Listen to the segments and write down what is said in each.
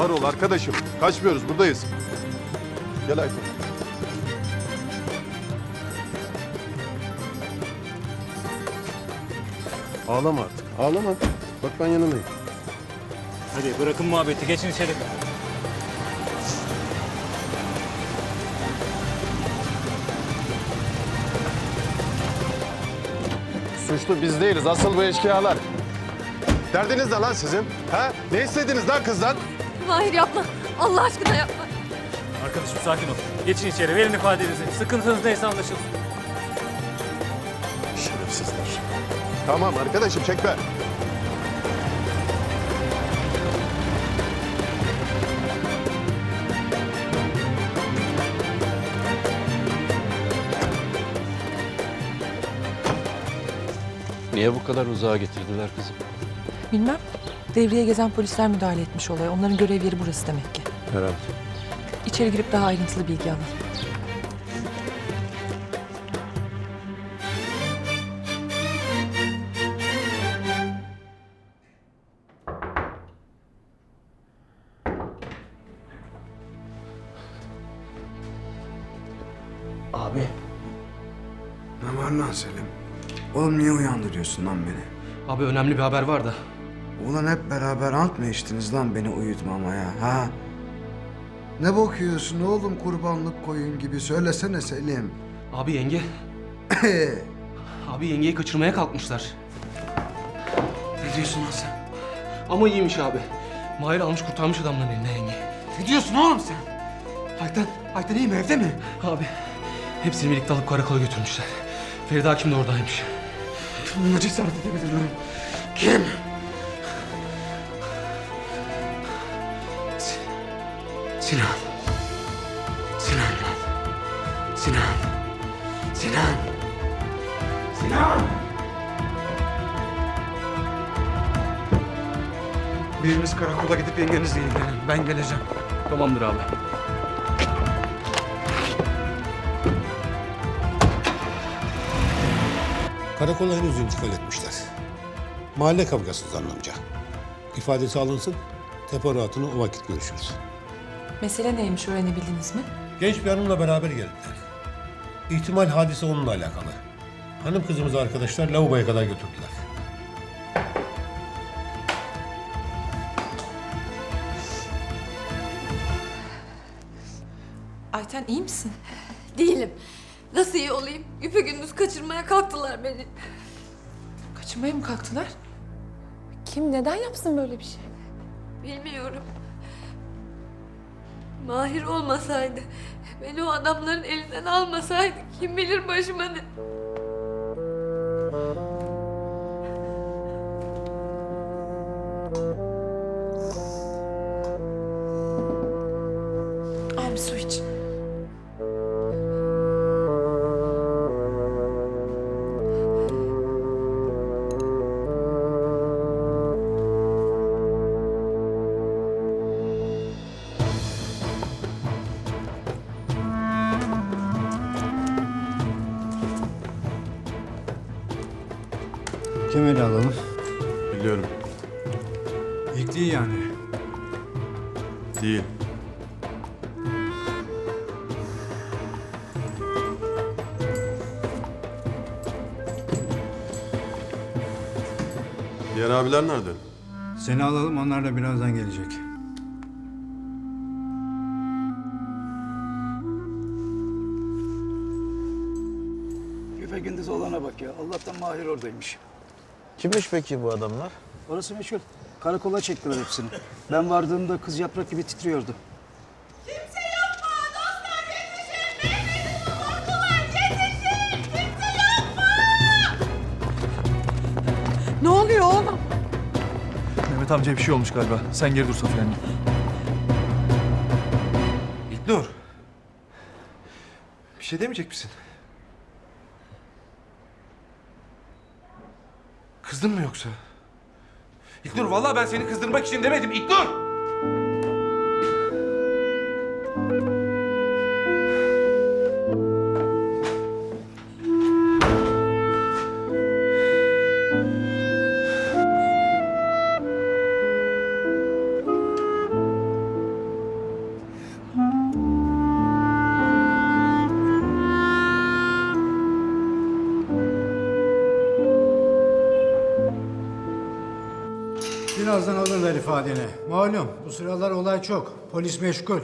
Ağır ol arkadaşım. Kaçmıyoruz buradayız. Gel Ayten. Ağlama artık. Ağlama. Bak ben yanındayım. Hadi bırakın muhabbeti geçin içeri. Suçlu biz değiliz. Asıl bu eşkıyalar. Derdiniz ne lan sizin? Ha? Ne istediniz lan kızdan? Mahir yapma. Allah aşkına yapma. Arkadaşım sakin ol. Geçin içeri verin ifadenizi. Sıkıntınız neyse anlaşılsın. Şerefsizler. Tamam arkadaşım çekme. Niye bu kadar uzağa getirdiler kızım? Bilmem. Devreye gezen polisler müdahale etmiş olaya. Onların görev yeri burası demek ki. Herhalde. İçeri girip daha ayrıntılı bilgi alalım. Abi. Ne var lan Selim? Oğlum niye uyandırıyorsun lan beni? Abi önemli bir haber var da. Ulan hep beraber ant mı içtiniz lan beni uyutmamaya ha? Ne bakıyorsun oğlum kurbanlık koyun gibi söylesene Selim. Abi yenge. Abi yengeyi kaçırmaya kalkmışlar. ne diyorsun lan sen? Ama iyiymiş abi. Mahir almış kurtarmış adamların eline yenge. Ne diyorsun oğlum sen? Ayten, Ayten iyi mi evde mi? Abi hepsini birlikte alıp karakola götürmüşler. Feride Hakim de oradaymış. Bununla cesaret edebilir lan. Kim? Sinan. Sinan lan. Sinan. Sinan. Sinan. Biriniz karakola gidip yengenizle ilgilenin. Ben geleceğim. Tamamdır abi. Karakola henüz intikal etmişler. Mahalle kavgası zannımca. İfadesi alınsın, teferruatını o vakit görüşürüz. Mesele neymiş öğrenebildiniz mi? Genç bir hanımla beraber geldiler. İhtimal hadise onunla alakalı. Hanım kızımızı arkadaşlar lavaboya kadar götürdüler. Ayten iyi misin? Değilim. Nasıl iyi olayım? Güpegündüz kaçırmaya kalktılar beni. Kaçırmaya mı kalktılar? Kim neden yapsın böyle bir şey? Bilmiyorum. Mahir olmasaydı, beni o adamların elinden almasaydı kim bilir başıma ne... Al bir. Kemer'i alalım. Biliyorum. İlk değil yani. Değil. Diğer abiler nerede? Seni alalım onlar da birazdan gelecek. Güpe gündüz olana bak ya. Allah'tan Mahir oradaymış. Kimmiş peki bu adamlar? Orası meşhur. Karakola çektiler hepsini. Ben vardığımda kız yaprak gibi titriyordu. Ne oluyor oğlum? Mehmet amcaya bir şey olmuş galiba. Sen geri dur Safiye anne. İlknur. Bir şey demeyecek misin? Kızdın mı yoksa? İlknur vallahi ben seni kızdırmak için demedim İlknur! Birazdan alırlar ifadeni. Malum bu sıralar olay çok. Polis meşgul.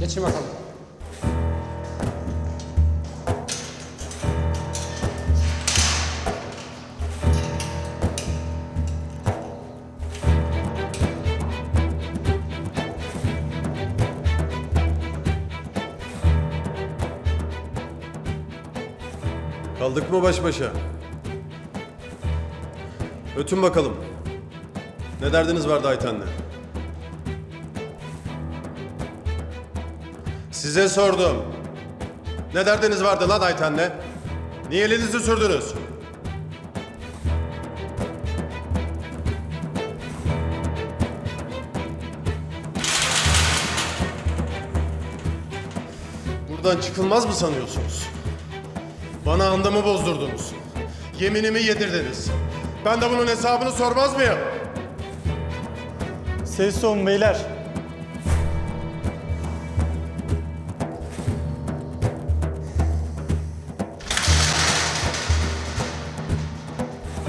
Geçin bakalım. Kaldık mı baş başa? Ötün bakalım. Ne derdiniz vardı Ayten'le? Size sordum. Ne derdiniz vardı lan Ayten'le? Niye elinizi sürdünüz? Buradan çıkılmaz mı sanıyorsunuz? Bana andamı bozdurdunuz. Yeminimi yedirdiniz. Ben de bunun hesabını sormaz mıyım? Ses olun beyler.